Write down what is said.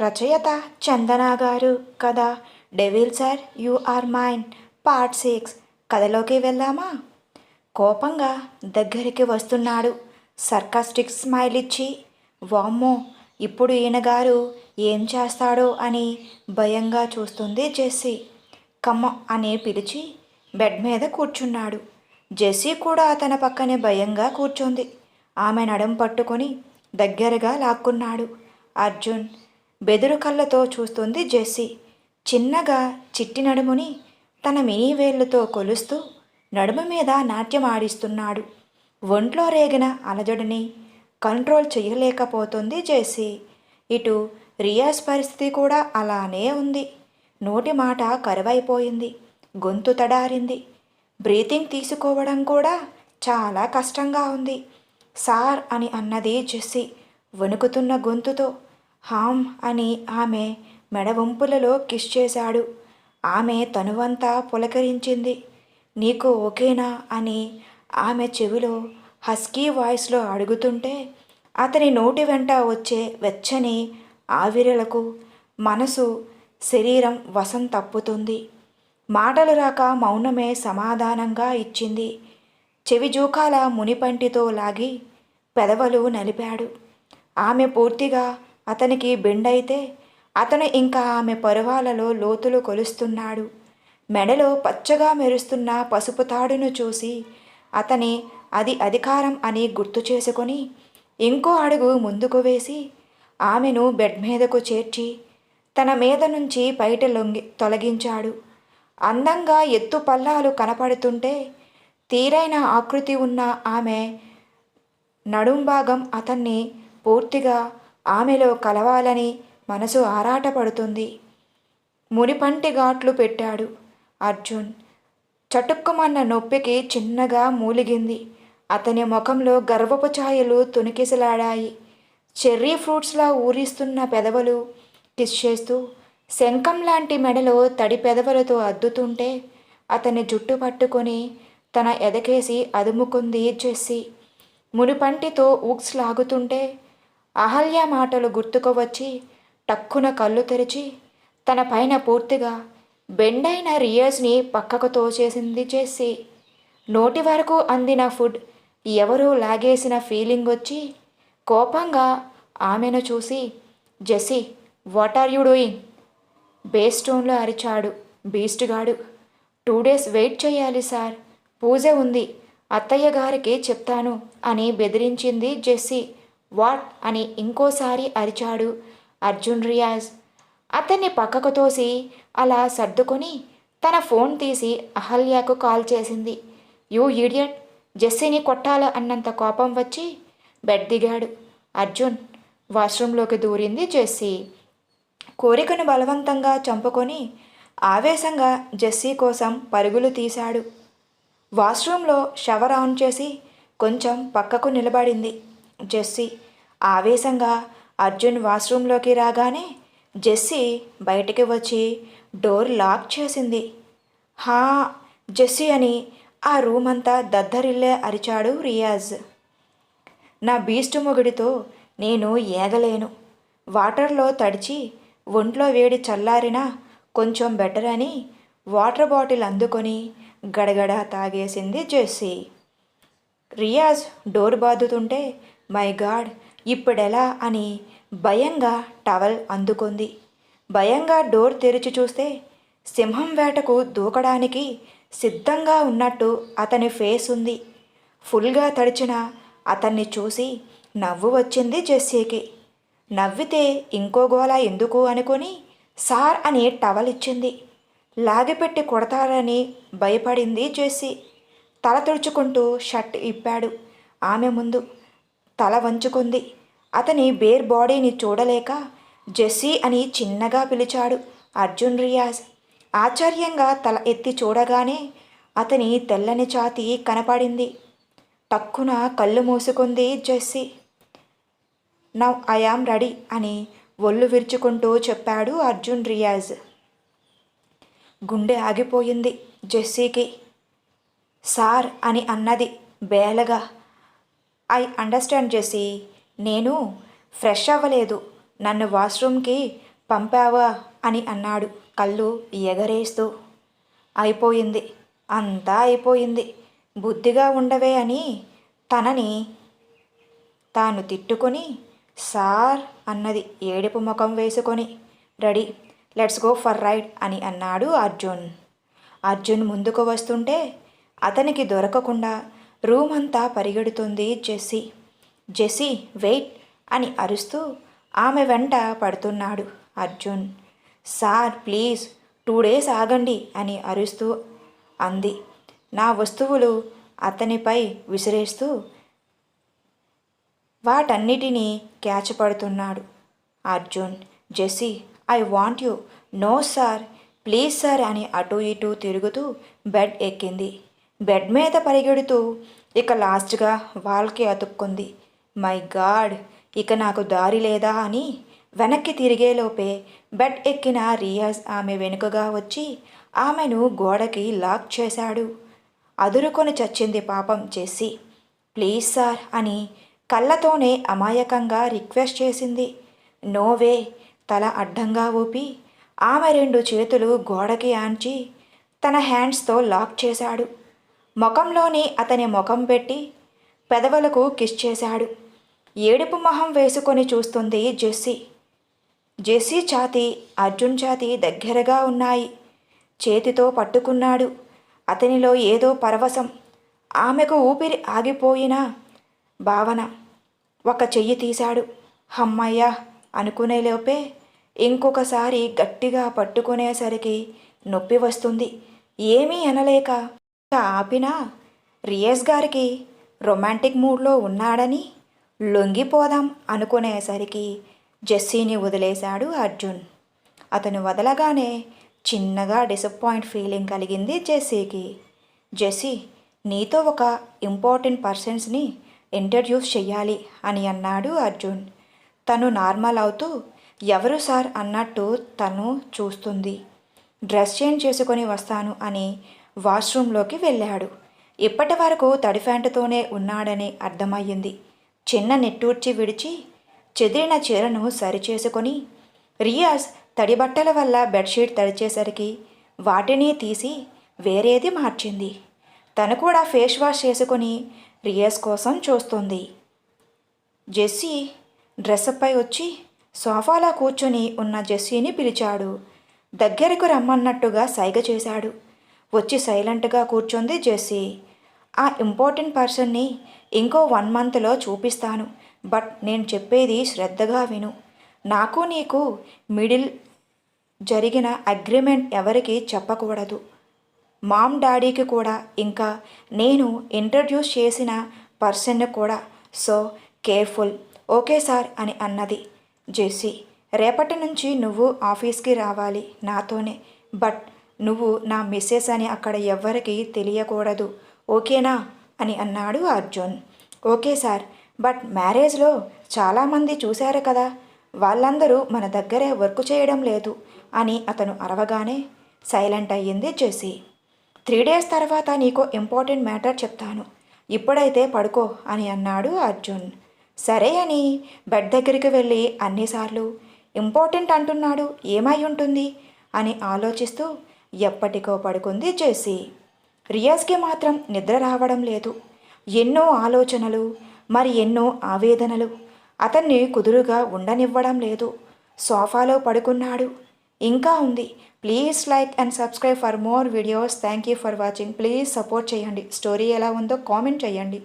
రచయిత చందన గారు కథ devil sir you are mine part six కథలోకి వెళ్దామా? కోపంగా దగ్గరికి వస్తున్నాడు. సర్కాస్టిక్ స్మైల్ ఇచ్చి వామ్మో ఇప్పుడు ఈయన గారు ఏం చేస్తాడో అని భయంగా చూస్తుంది జెస్సీ. కమ్మ అని పిలిచి బెడ్ మీద కూర్చున్నాడు. జెస్సీ కూడా తన పక్కనే భయంగా కూర్చుంది. ఆమె నడుం పట్టుకొని దగ్గరగా లాక్కున్నాడు. అర్జున్ బెదురు కళ్ళతో చూస్తుంది జెస్సీ. చిన్నగా చిట్టి నడుముని తన మినీ వేళ్ళతో కొలుస్తూ నడుము మీద నాట్యం ఆడిస్తున్నాడు. ఒంట్లో రేగిన అలజడిని కంట్రోల్ చేయలేకపోతుంది జెస్సీ. ఇటు రియాస్ పరిస్థితి కూడా అలానే ఉంది. నోటి మాట కరువైపోయింది. గొంతు తడారింది. బ్రీతింగ్ తీసుకోవడం కూడా చాలా కష్టంగా ఉంది. సార్ అని అన్నది జెస్సీ వణుకుతున్న గొంతుతో హామ్ అని ఆమె మెడవంపులలో కిష్ కిస్ చేశాడు. ఆమె తనువంతా పులకరించింది. నీకు ఓకేనా అని ఆమె చెవిలో హస్కీ వాయిస్లో అడుగుతుంటే అతని నోటి వెంట వచ్చే వెచ్చని ఆవిరలకు మనసు శరీరం వశం తప్పుతుంది. మాటలు రాక మౌనమే సమాధానంగా ఇచ్చింది. చెవి జూకాల మునిపంటితో లాగి పెదవులు నలిపాడు. ఆమె పూర్తిగా అతనికి బెండైతే అతను ఇంకా ఆమె పరువాలలో లోతులు కొలుస్తున్నాడు. మెడలో పచ్చగా మెరుస్తున్న పసుపు తాడును చూసి అతని అది అధికారం అని గుర్తు చేసుకొని ఇంకో అడుగు ముందుకు వేసి ఆమెను బెడ్ మీదకు చేర్చి తన మీద నుంచి బయట లొంగి తొలగించాడు. అందంగా ఎత్తు పల్లాలు కనపడుతుంటే తీరైన ఆకృతి ఉన్న ఆమె నడుం భాగం అతన్ని పూర్తిగా ఆమెలో కలవాలని మనసు ఆరాటపడుతుంది. మునిపంటి ఘాట్లు పెట్టాడు. అర్జున్ చటుక్కుమన్న నొప్పికి చిన్నగా మూలిగింది. అతని ముఖంలో గర్వపు ఛాయలు తునికిసలాడాయి. చెర్రీ ఫ్రూట్స్లా ఊరిస్తున్న పెదవులు కిస్ చేస్తూ శంఖం లాంటి మెడలో తడి పెదవులతో అద్దుతుంటే అతని జుట్టు పట్టుకొని తన ఎదకేసి అదుముకుంది జెస్సీ. మునిపంటితో ఊక్స్ లాగుతుంటే అహల్య మాటలు గుర్తుకు వచ్చి టక్కున కళ్ళు తెరిచి తన పైన పూర్తిగా బెండైన రియర్స్ని పక్కకు తోచేసింది చేసి. నోటి వరకు అందిన ఫుడ్ ఎవరో లాగేసిన ఫీలింగ్ వచ్చి కోపంగా ఆమెను చూసి Jessie what are you doing బేస్టోన్లో అరిచాడు బీస్ట్గాడు. టూ డేస్ వెయిట్ చేయాలి సార్. పూజ ఉంది. అత్తయ్య గారికి చెప్తాను అని బెదిరించింది జెస్సీ. వాట్ అని ఇంకోసారి అరిచాడు అర్జున్ రియాజ్. అతన్ని పక్కకు తోసి అలా సర్దుకొని తన ఫోన్ తీసి అహల్యకు కాల్ చేసింది. యూ ఈడియట్ జెస్సీని కొట్టాల అన్నంత కోపం వచ్చి బెడ్ దిగాడు. అర్జున్ వాష్రూంలోకి దూరింది జెస్సీ. కోరికను బలవంతంగా చంపుకొని ఆవేశంగా జెస్సీ కోసం పరుగులు తీశాడు. వాష్రూంలో షవర్ ఆన్ చేసి కొంచెం పక్కకు నిలబడింది. జెస్సీ ఆవేశంగా అర్జున్ వాష్రూంలోకి రాగానే జెస్సీ బయటికి వచ్చి డోర్ లాక్ చేసింది. హా జెస్సీ అని ఆ రూమ్ అంతా దద్దరిల్లే అరిచాడు రియాజ్. నా బీస్ట్ మొగుడితో నేను ఏగలేను. వాటర్లో తడిచి ఒంట్లో వేడి చల్లారినా కొంచెం బెటర్ అని వాటర్ బాటిల్ అందుకొని గడగడ తాగేసింది జెస్సీ. రియాజ్ డోర్ బాదుతుంటే మై గాడ్ ఇప్పుడెలా అని భయంగా టవల్ అందుకుంది. భయంగా డోర్ తెరిచి చూస్తే సింహం వేటకు దూకడానికి సిద్ధంగా ఉన్నట్టు అతని ఫేస్ ఉంది. ఫుల్గా తడిచిన అతన్ని చూసి నవ్వు వచ్చింది జెస్సీకి. నవ్వితే ఇంకో గోల ఎందుకు అనుకొని సార్ అని టవల్ ఇచ్చింది. లాగిపెట్టి కొడతారని భయపడింది జెస్సీ. తల తుడుచుకుంటూ షర్ట్ ఇప్పాడు ఆమె ముందు. తల వంచుకుంది. అతని బేర్ బాడీని చూడలేక జెస్సీ అని చిన్నగా పిలిచాడు అర్జున్ రియాజ్. ఆశ్చర్యంగా తల ఎత్తి చూడగానే అతని తెల్లని ఛాతి కనపడింది. టక్కున కళ్ళు మూసుకుంది Jessie. Now I am ready అని ఒళ్ళు విరుచుకుంటూ చెప్పాడు అర్జున్ రియాజ్. గుండె ఆగిపోయింది జెస్సీకి. సార్ అని అన్నది బేలగా ఐ అండర్స్టాండ్ చేసి నేను ఫ్రెష్ అవ్వలేదు నన్ను వాష్రూమ్కి పంపావా అని అన్నాడు కళ్ళు ఎగరేస్తూ. అయిపోయింది అంతా అయిపోయింది బుద్ధిగా ఉండవే అని తనని తాను తిట్టుకొని సార్ అన్నది ఏడుపు ముఖం వేసుకొని ready let's go for ride అని అన్నాడు అర్జున్. అర్జున్ ముందుకు వస్తుంటే అతనికి దొరకకుండా రూమ్ అంతా పరిగెడుతుంది జెస్సీ. జెస్సీ వెయిట్ అని అరుస్తూ ఆమె వెంట పడుతున్నాడు Arjun. Sir please two days ఆగండి అని అరుస్తూ అంది. నా వస్తువులు అతనిపై విసిరేస్తూ వాటన్నిటినీ క్యాచ్ పడుతున్నాడు Arjun. Jessie I want you. No sir please sir అని అటు ఇటు తిరుగుతూ బెడ్ ఎక్కింది. బెడ్ మీద పరిగెడుతూ ఇక లాస్ట్గా వాల్కి అతుక్కుంది. మై గాడ్ ఇక నాకు దారి లేదా అని వెనక్కి తిరిగేలోపే బెడ్ ఎక్కిన రియాజ్ ఆమె వెనుకగా వచ్చి ఆమెను గోడకి లాక్ చేశాడు. అదురుకొని చచ్చింది పాపం చేసి ప్లీజ్ సార్ అని కళ్ళతోనే అమాయకంగా రిక్వెస్ట్ చేసింది. నోవే తల అడ్డంగా ఊపి ఆమె రెండు చేతులు గోడకి ఆంచి తన హ్యాండ్స్తో లాక్ చేశాడు. ముఖంలోని అతని ముఖం పెట్టి పెదవులకు కిస్ చేశాడు. ఏడుపు మొహం వేసుకొని చూస్తుంది జెస్సీ. జెస్సీ ఛాతి అర్జున్ ఛాతి దగ్గరగా ఉన్నాయి. చేతితో పట్టుకున్నాడు. అతనిలో ఏదో పరవశం. ఆమెకు ఊపిరి ఆగిపోయిన భావన. ఒక చెయ్యి తీశాడు. హమ్మయ్య! అనుకునేలోపే ఇంకొకసారి గట్టిగా పట్టుకునేసరికి నొప్పి వస్తుంది. ఏమీ అనలేక ఆపినా రియేష్ గారికి రొమాంటిక్ మూడ్లో ఉన్నాడని లొంగిపోదాం అనుకునేసరికి జెస్సీని వదిలేశాడు అర్జున్. అతను వదలగానే చిన్నగా డిసప్పాయింట్ ఫీలింగ్ కలిగింది జెస్సీకి. జెస్సీ నీతో ఒక ఇంపార్టెంట్ పర్సన్స్ని ఇంట్రడ్యూస్ చెయ్యాలి అని అన్నాడు అర్జున్. తను నార్మల్ అవుతూ ఎవరు సార్? అన్నట్టు తను చూస్తుంది. డ్రెస్ చేంజ్ చేసుకొని వస్తాను అని వాష్రూమ్లోకి వెళ్ళాడు. ఇప్పటి వరకు తడి ఫ్యాంటుతోనే ఉన్నాడని అర్థమయ్యింది. చిన్న నెట్టూర్చి విడిచి చెదిరిన చీరను సరిచేసుకొని రియాజ్ తడి బట్టల వల్ల బెడ్షీట్ తడిచేసరికి వాటిని తీసి వేరేది మార్చింది. తను కూడా ఫేస్ వాష్ చేసుకొని రియాజ్ కోసం చూస్తుంది. జెస్సీ డ్రెస్పై వచ్చి సోఫాలో కూర్చొని ఉన్న జెస్సీని పిలిచాడు. దగ్గరకు రమ్మన్నట్టుగా సైగ చేశాడు. వచ్చి సైలెంట్గా కూర్చుంది జెస్సీ. ఆ ఇంపార్టెంట్ పర్సన్ని ఇంకో వన్ మంత్లో చూపిస్తాను బట్ నేను చెప్పేది శ్రద్ధగా విను. నాకు నీకు మిడిల్ జరిగిన అగ్రిమెంట్ ఎవరికి చెప్పకూడదు. మామ్ డాడీకి కూడా ఇంకా నేను ఇంట్రడ్యూస్ చేసిన పర్సన్ కూడా. సో కేర్ఫుల్ ఓకే సార్ అని అన్నది జెస్సీ. రేపటి నుంచి నువ్వు ఆఫీస్కి రావాలి నాతోనే బట్ నువ్వు నా మిస్సెస్ అని అక్కడ ఎవ్వరికి తెలియకూడదు ఓకేనా? అని అన్నాడు అర్జున్. ఓకే సార్ బట్ మ్యారేజ్లో చాలామంది చూశారు కదా వాళ్ళందరూ మన దగ్గరే వర్క్ చేయడం లేదు అని అతను అరవగానే సైలెంట్ అయ్యింది జెసి త్రీ డేస్ తర్వాత నీకు ఇంపార్టెంట్ మ్యాటర్ చెప్తాను ఇప్పుడైతే పడుకో అని అన్నాడు అర్జున్. సరే అని బెడ్ దగ్గరికి వెళ్ళి అన్నిసార్లు ఇంపార్టెంట్ అంటున్నాడు ఏమై ఉంటుంది? అని ఆలోచిస్తూ ఎప్పటికో పడుకుంది జెస్సీ. రియాజ్కి మాత్రం నిద్ర రావడం లేదు. ఎన్నో ఆలోచనలు మరి ఎన్నో ఆవేదనలు. అతన్ని కుదురుగా ఉండనివ్వడం లేదు. సోఫాలో పడుకున్నాడు. ఇంకా ఉంది. Please like and subscribe for more videos. Thank you for watching. Please support చేయండి. స్టోరీ ఎలా ఉందో కామెంట్ చేయండి.